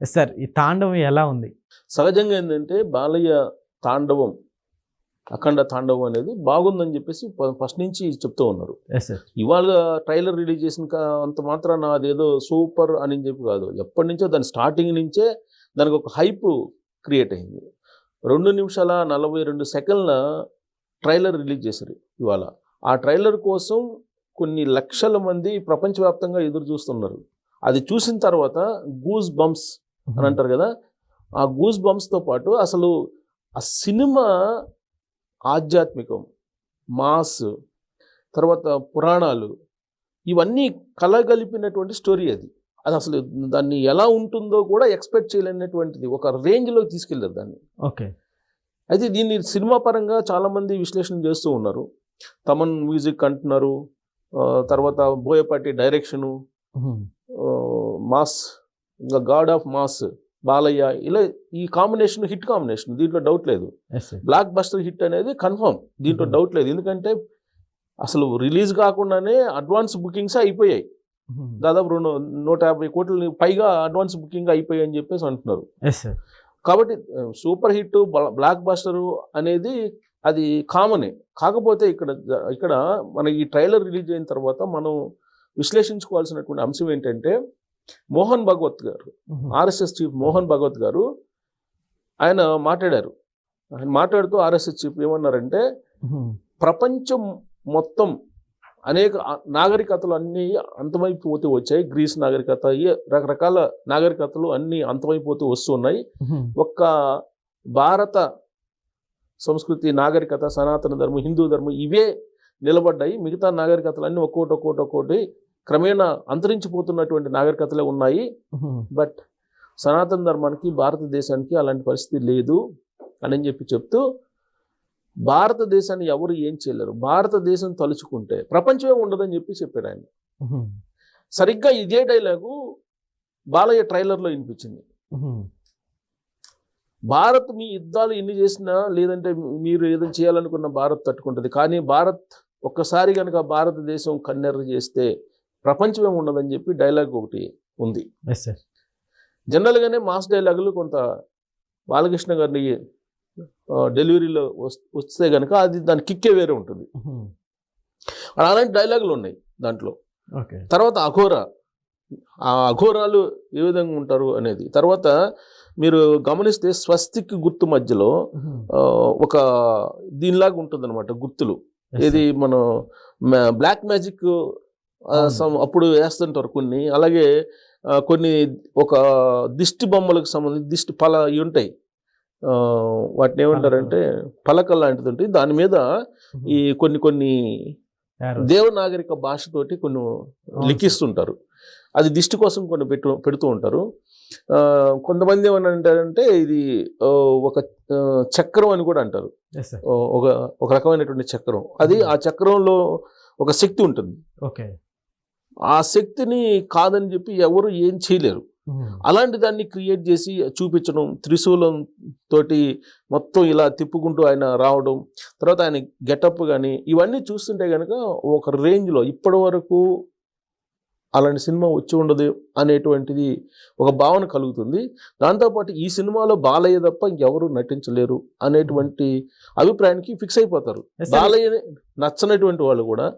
Sir ఈ తాండవం ఎలా ఉంది? సహజంగా ఏంటంటే బాలయ్య తాండవం అఖండ తాండవం అనేది బాగుందని చెప్పేసి ఫస్ట్ నుంచి చెప్తూ ఉన్నారు. ఎస్ సార్ ఇవాళ ట్రైలర్ రిలీజ్ చేసిన అంత మాత్రాన అదేదో సూపర్ అని చెప్పి కాదు. ఎప్పటి నుంచో దాని స్టార్టింగ్ నుంచే దానికి ఒక హైప్ క్రియేట్ అయింది. రెండు నిమిషాల నలభై రెండు సెకండ్ల ట్రైలర్ రిలీజ్ చేశారు ఇవాళ. ఆ ట్రైలర్ కోసం కొన్ని లక్షల మంది ప్రపంచవ్యాప్తంగా ఎదురు చూస్తున్నారు. అది చూసిన తర్వాత గూస్ బంప్స్ అని అంటారు కదా ఆ గూస్ బంప్స్తో పాటు అసలు ఆ సినిమా ఆధ్యాత్మికం మాస్ తర్వాత పురాణాలు ఇవన్నీ కలగలిపినటువంటి స్టోరీ అది. అది అసలు దాన్ని ఎలా ఉంటుందో కూడా ఎక్స్పెక్ట్ చేయలేనటువంటిది. ఒక రేంజ్లో తీసుకెళ్ళారు దాన్ని. ఓకే. అయితే దీన్ని సినిమా పరంగా చాలామంది విశ్లేషణ చేస్తూ ఉన్నారు. తమన్ మ్యూజిక్ అంటున్నారు. తర్వాత బోయపాటి డైరెక్షను మాస్ ఇంకా గాడ్ ఆఫ్ మాస్ బాలయ్య ఇలా ఈ కాంబినేషన్ హిట్ కాంబినేషన్ దీంట్లో డౌట్ లేదు. బ్లాక్ బస్టర్ హిట్ అనేది కన్ఫర్మ్ దీంట్లో Mhm. డౌట్ లేదు. ఎందుకంటే అసలు రిలీజ్ కాకుండానే అడ్వాన్స్ బుకింగ్స్ అయిపోయాయి. దాదాపు రెండు నూట యాభై కోట్ల పైగా అడ్వాన్స్ బుకింగ్ అయిపోయాయి అని చెప్పేసి అంటున్నారు. కాబట్టి సూపర్ హిట్ బ్లాక్ బస్టర్ అనేది అది కామనే. కాకపోతే ఇక్కడ ఇక్కడ మన ఈ ట్రైలర్ రిలీజ్ అయిన తర్వాత మనం విశ్లేషించుకోవాల్సినటువంటి అంశం ఏంటంటే మోహన్ భగవత్ గారు ఆర్ఎస్ఎస్ చీఫ్ మోహన్ భగవత్ గారు ఆయన మాట్లాడారు. ఆయన మాట్లాడుతూ ఆర్ఎస్ఎస్ చీఫ్ ఏమన్నారంటే ప్రపంచం మొత్తం అనేక నాగరికతలు అన్నీ అంతమైపోతూ వచ్చాయి. గ్రీస్ నాగరికత రకరకాల నాగరికతలు అన్నీ అంతమైపోతూ వస్తున్నాయి. ఒక్క భారత సంస్కృతి నాగరికత సనాతన ధర్మం హిందూ ధర్మం ఇవే నిలబడ్డాయి. మిగతా నాగరికతలన్నీ ఒక్కోటి ఒక్కోటి ఒక్కోటి క్రమేణా అంతరించిపోతున్నటువంటి నాగరికతలే ఉన్నాయి. బట్ సనాతన ధర్మానికి భారతదేశానికి అలాంటి పరిస్థితి లేదు అని చెప్పి చెప్తూ భారతదేశాన్ని ఎవరు ఏం చేయలేరు. భారతదేశం తలుచుకుంటే ప్రపంచమే ఉండదని చెప్పి చెప్పాడు ఆయన. సరిగ్గా ఇదే డైలాగు బాలయ్య ట్రైలర్లో వినిపించింది. భారత్ మీ యుద్ధాలు ఎన్ని చేసినా లేదంటే మీరు ఏదైనా చేయాలనుకున్న భారత్ తట్టుకుంటుంది. కానీ భారత్ ఒక్కసారి కనుక భారతదేశం కన్నెర్ర చేస్తే ప్రపంచమే ఉండదని చెప్పి డైలాగ్ ఒకటి ఉంది. జనరల్గానే మాస్ డైలాగులు కొంత బాలకృష్ణ గారిని డెలివరీలో వస్- వస్తే కనుక అది దాని కిక్కే వేరే ఉంటుంది. అలాంటి డైలాగులు ఉన్నాయి దాంట్లో. తర్వాత అఘోర. ఆ అఘోరాలు ఏ విధంగా ఉంటారు అనేది. తర్వాత మీరు గమనిస్తే స్వస్తిక్ గుర్తు మధ్యలో ఆ, ఒక దీనిలాగా ఉంటుంది అనమాట గుర్తులు ఇది మనం బ్లాక్ మ్యాజిక్. అప్పుడు వేస్తుంటారు కొన్ని. అలాగే కొన్ని ఒక దిష్టి బొమ్మలకు సంబంధించి దిష్టి పల ఉంటాయి. వాటిని ఏమంటారంటే పలక లాంటిది ఉంటుంది దాని మీద ఈ కొన్ని కొన్ని దేవనాగరిక భాషతోటి కొన్ని లిఖిస్తుంటారు. అది దిష్టి కోసం కొన్ని పెట్టు పెడుతూ ఉంటారు. కొంతమంది ఏమని అంటారంటే ఇది ఒక చక్రం అని కూడా అంటారు. ఒక ఒక రకమైనటువంటి చక్రం. అది ఆ చక్రంలో ఒక శక్తి ఉంటుంది. ఓకే. ఆ శక్తిని కాదని చెప్పి ఎవరు ఏం చేయలేరు. అలాంటి దాన్ని క్రియేట్ చేసి చూపించడం త్రిశూలం తోటి మొత్తం ఇలా తిప్పుకుంటూ ఆయన రావడం తర్వాత ఆయన గెటప్ కానీ ఇవన్నీ చూస్తుంటే కనుక ఒక రేంజ్లో ఇప్పటి వరకు అలాంటి సినిమా వచ్చి ఉండదు అనేటువంటిది ఒక భావన కలుగుతుంది. దాంతోపాటు ఈ సినిమాలో బాలయ్య తప్ప ఇంకెవరు నటించలేరు అనేటువంటి అభిప్రాయానికి ఫిక్స్ అయిపోతారు. బాలయ్య నచ్చనటువంటి వాళ్ళు కూడా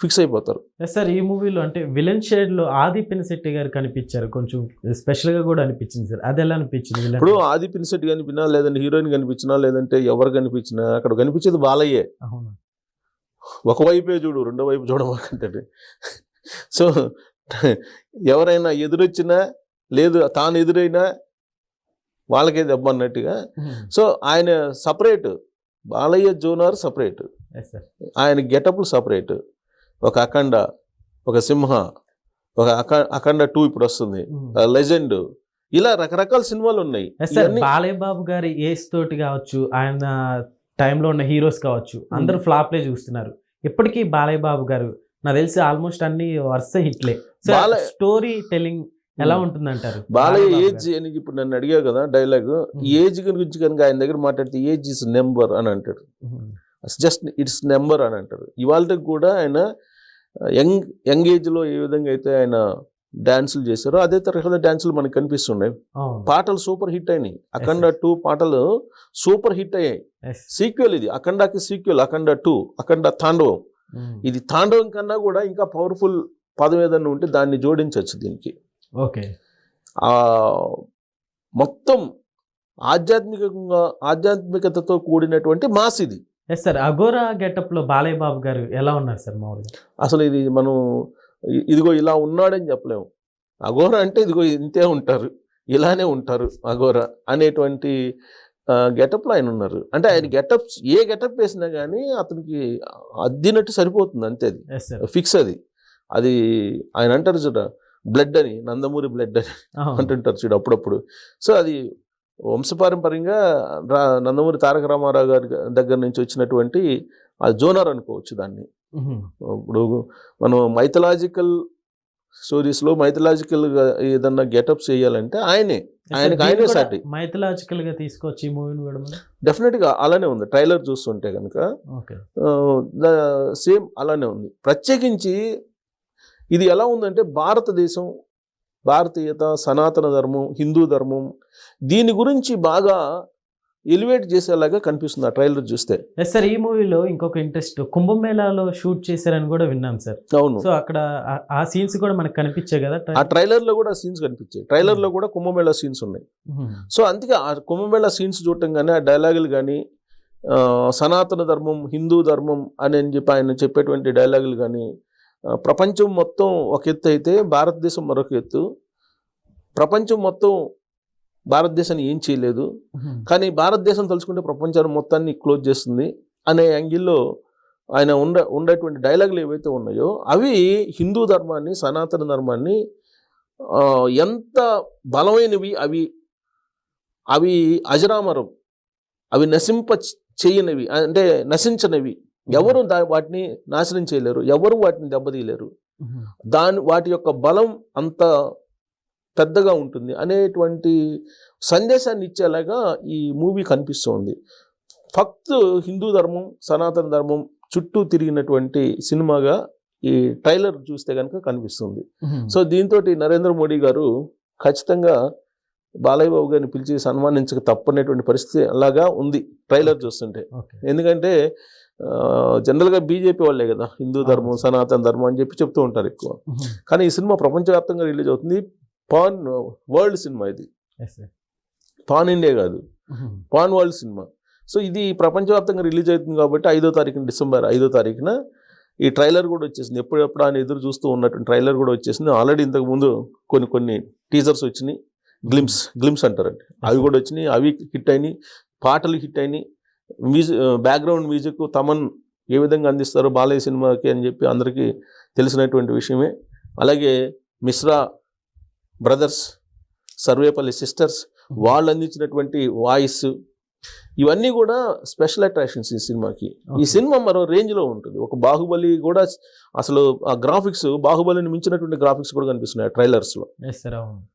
ఫిక్స్ అయిపోతారు. ఎస్ సార్ ఈ మూవీలో అంటే విలన్ షేడ్లో ఆది పినిశెట్టి గారు కనిపించారు. కొంచెం స్పెషల్గా కూడా అనిపించింది సార్ అది ఎలా అనిపించింది ఇప్పుడు ఆది పినిసెట్ కనిపించినా లేదంటే హీరోయిన్ కనిపించినా లేదంటే ఎవరు కనిపించినా అక్కడ కనిపించేది బాలయ్యే. అవును. ఒకవైపే చూడు రెండో వైపు చూడమాకంటే సో ఎవరైనా ఎదురొచ్చినా లేదు తాను ఎదురైనా వాళ్ళకే దెబ్బ అన్నట్టుగా. సో ఆయన సపరేట్ బాలయ్య జోనార్ సపరేట్ ఆయన గెటప్లు సపరేట్ ఒక అఖండ ఒక సింహ ఒక అఖ అఖండ టూ ఇప్పుడు వస్తుంది. లెజెండ్. ఇలా రకరకాల సినిమాలు ఉన్నాయి. బాలయ్య బాబు గారి ఏజ్ తోటి కావచ్చు ఆయన టైంలో ఉన్న హీరోస్ కావచ్చు అందరూ ఫ్లాప్లే చూస్తున్నారు. ఇప్పటికీ బాలయ్య బాబు గారు నాకు తెలిసి ఆల్మోస్ట్ అన్ని వరుస హిట్లే. స్టోరీ టెలింగ్ ఎలా ఉంటుంది అంటారు బాలయ్య ఏజ్ అని ఇప్పుడు నన్ను అడిగావు కదా డైలాగ్. ఏజ్ గురించి కనుక ఆయన దగ్గర మాట్లాడితే ఏజ్ ఇస్ నెంబర్ అని అంటాడు. జస్ట్ ఇట్స్ నెంబర్ అని అంటారు. ఇవాళకి కూడా ఆయన యంగ్ యంగ్ ఏజ్లో ఏ విధంగా అయితే ఆయన డాన్సులు చేశారు అదే తరహాలో డాన్సులు మనకు కనిపిస్తున్నాయి. పాటలు సూపర్ హిట్ అయినాయి. అఖండ టూ పాటలు సూపర్ హిట్ అయ్యాయి. సీక్వెల్ ఇది అఖండకి సీక్వెల్ అఖండ టూ అఖండ తాండవం. ఉమ్. ఇది తాండవం కన్నా కూడా ఇంకా పవర్ఫుల్ పదం ఏదన్నా ఉంటే దాన్ని జోడించవచ్చు దీనికి. ఓకే ఆ మొత్తం ఆధ్యాత్మికంగా ఆధ్యాత్మికతతో కూడినటువంటి మాస్ ఇది. ఎస్ సార్ అగోరా గెటప్లో బాలయ్య బాబు గారు ఎలా ఉన్నారు సార్ మామూలుగా? అసలు ఇది మనం ఇదిగో ఇలా ఉన్నాడని చెప్పలేము. అఘోర అంటే ఇదిగో ఇంతే ఉంటారు. ఇలానే ఉంటారు అఘోర అనేటువంటి గెటప్లో ఆయన ఉన్నారు. అంటే ఆయన గెటప్స్ ఏ గెటప్ వేసినా కానీ అతనికి అద్దినట్టు సరిపోతుంది అంతే అది. ఎస్ సార్ ఫిక్స్ అది. అది ఆయన అంటారు చూడ బ్లడ్ అని నందమూరి బ్లడ్ అని అంటుంటారు చూడు అప్పుడప్పుడు. సో అది వంశపారంపర్యంగా రా నందమూరి తారక రామారావు గారి దగ్గర నుంచి వచ్చినటువంటి ఆ జోనర్ అనుకోవచ్చు దాన్ని. ఇప్పుడు మనం మైథలాజికల్ స్టోరీస్లో మైథలాజికల్గా ఏదన్నా గెటప్స్ చేయాలంటే ఆయనే. ఆయనకి ఆయనే సాటి. మైథలాజికల్గా తీసుకొచ్చి మూవీని కూడా డెఫినెట్గా అలానే ఉంది. ట్రైలర్ చూస్తుంటే కనుక ఓకే. సేమ్ అలానే ఉంది. ప్రత్యేకించి ఇది ఎలా ఉందంటే భారతదేశం భారతీయత సనాతన ధర్మం హిందూ ధర్మం దీని గురించి బాగా ఎలివేట్ చేసేలాగా కనిపిస్తుంది ఆ ట్రైలర్ చూస్తే. ఎస్ సార్ ఈ మూవీలో ఇంకొక ఇంట్రెస్ట్ కుంభమేళాలో షూట్ చేశారని కూడా విన్నాం సార్. అవును. సో అక్కడ ఆ- సీన్స్ కూడా మనకు కనిపించాయి కదా ఆ ట్రైలర్లో కూడా సీన్స్ కనిపించాయి. ట్రైలర్లో కూడా కుంభమేళా సీన్స్ ఉన్నాయి. సో అందుకే ఆ కుంభమేళా సీన్స్ చూడటం కానీ ఆ డైలాగులు కానీ సనాతన ధర్మం హిందూ ధర్మం అని అని చెప్పి ఆయన చెప్పేటువంటి డైలాగులు కానీ ప్రపంచం మొత్తం ఒక ఎత్తు అయితే భారతదేశం మరొక ఎత్తు. ప్రపంచం మొత్తం భారతదేశాన్ని ఏం చేయలేదు. కానీ భారతదేశం తలుచుకుంటే ప్రపంచాన్ని మొత్తాన్ని క్లోజ్ చేస్తుంది అనే యాంగిల్లో ఆయన ఉండ ఉండేటువంటి డైలాగులు ఏవైతే ఉన్నాయో అవి హిందూ ధర్మాన్ని సనాతన ధర్మాన్ని ఎంత బలమైనవి అవి అవి అజరామరం అవి నశింప చేయనివి అంటే నశించనివి. ఎవరు వాటిని నాశనం చేయలేరు. ఎవరు వాటిని దెబ్బతీయలేరు. దాని వాటి యొక్క బలం అంత పెద్దగా ఉంటుంది అనేటువంటి సందేశాన్ని ఇచ్చేలాగా ఈ మూవీ కనిపిస్తుంది. ఫక్త్ హిందూ ధర్మం సనాతన ధర్మం చుట్టూ తిరిగినటువంటి సినిమాగా ఈ ట్రైలర్ చూస్తే కనుక కనిపిస్తుంది. సో దీంతో నరేంద్ర మోడీ గారు ఖచ్చితంగా బాలయ్య బాబు గారిని పిలిచి సన్మానించక తప్పనేటువంటి పరిస్థితి అలాగా ఉంది ట్రైలర్ చూస్తుంటే. ఎందుకంటే జనరల్గా బీజేపీ వాళ్ళే కదా. హిందూ ధర్మం సనాతన ధర్మం అని చెప్పి చెప్తూ ఉంటారు ఎక్కువ. కానీ ఈ సినిమా ప్రపంచవ్యాప్తంగా రిలీజ్ అవుతుంది. పాన్ వరల్డ్ సినిమా ఇది. పాన్ ఇండియా కాదు. Pan world cinema. సో ఇది ప్రపంచవ్యాప్తంగా రిలీజ్ అవుతుంది కాబట్టి ఐదో తారీఖున డిసెంబర్ ఐదో తారీఖున ఈ ట్రైలర్ కూడా వచ్చేసింది. ఎప్పుడెప్పుడు అని ఎదురు చూస్తూ ఉన్నటువంటి ట్రైలర్ కూడా వచ్చేసింది. ఆల్రెడీ ఇంతకు ముందు కొన్ని కొన్ని టీజర్స్ వచ్చినాయి. గ్లిమ్స్ గ్లిమ్స్ అంటారండి. అవి కూడా వచ్చినాయి. అవి హిట్ అయినాయి. పాటలు హిట్ అయినాయి. మ్యూజిక్ బ్యాక్గ్రౌండ్ మ్యూజిక్ తమన్ ఏ విధంగా అందిస్తారో బాలయ్య సినిమాకి అని చెప్పి అందరికీ తెలిసినటువంటి విషయమే. అలాగే మిశ్రా బ్రదర్స్ సర్వేపల్లి సిస్టర్స్ వాళ్ళు అందించినటువంటి వాయిస్ ఇవన్నీ కూడా స్పెషల్ అట్రాక్షన్స్ ఈ సినిమాకి. ఈ. సినిమా మరో రేంజ్లో ఉంటుంది. ఒక బాహుబలి కూడా అసలు ఆ గ్రాఫిక్స్ బాహుబలిని మించినటువంటి గ్రాఫిక్స్ కూడా కనిపిస్తున్నాయి ట్రైలర్స్లో ఎస్ సార్ అవును.